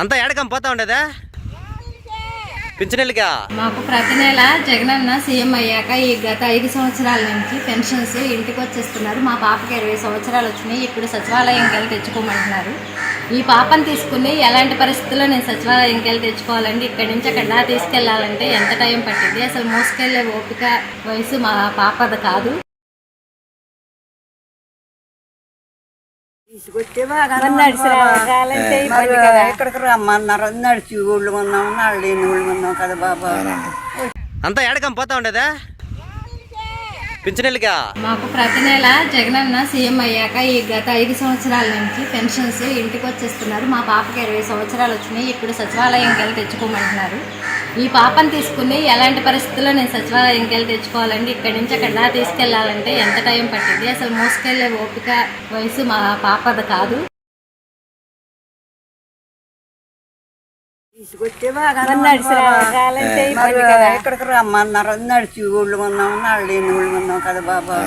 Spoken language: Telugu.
అంతా ఏడకం పోతా ఉండేదా? పింఛనెళ్ళిగా మాకు ప్రతి నెల జగనన్న సీఎం అయ్యాక ఈ గత ఐదు సంవత్సరాల నుంచి పెన్షన్స్ ఇంటికి వచ్చేస్తున్నారు. మా పాపకి ఇరవై సంవత్సరాలు వచ్చినాయి. ఇప్పుడు సచివాలయంకి వెళ్ళి తెచ్చుకోమంటున్నారు. ఈ పాపను తీసుకుని ఎలాంటి పరిస్థితుల్లో నేను సచివాలయంకి వెళ్ళి తెచ్చుకోవాలండి? ఇక్కడి నుంచి అక్కడ తీసుకెళ్ళాలంటే ఎంత టైం పట్టింది అసలు మోసుకెళ్ళే ఓపిక వయసు మా పాపది కాదు. ఎక్కడికి రమ్మన్నారు నడిచి ఊళ్ళు ఉన్నాం నడలేని ఊళ్ళు ఉన్నాం కదా బాబా అంతా ఏడకం పోతా ఉండేదా పింఛనెళ్ళిగా మాకు ప్రతి నెల జగనన్న సీఎం అయ్యాక ఈ గత ఐదు సంవత్సరాల నుంచి పెన్షన్స్ ఇంటికి వచ్చేస్తున్నారు. మా పాపకి ఇరవై సంవత్సరాలు వచ్చినాయి. ఇప్పుడు సచివాలయంకి వెళ్ళి తెచ్చుకోమంటున్నారు. ఈ పాపను తీసుకుని ఎలాంటి పరిస్థితుల్లో నేను సచివాలయంకి వెళ్ళి తెచ్చుకోవాలండి? ఇక్కడి నుంచి అక్కడ తీసుకెళ్ళాలంటే ఎంత టైం పట్టింది? అసలు మోసుకెళ్ళే ఓపిక వయసు మా పాపది కాదు. ఎక్కడికి రమ్మన్నారు. నడిచి ఊళ్ళు ఉన్నాం నడలేని ఊళ్ళు ఉన్నాం కదా బాబా.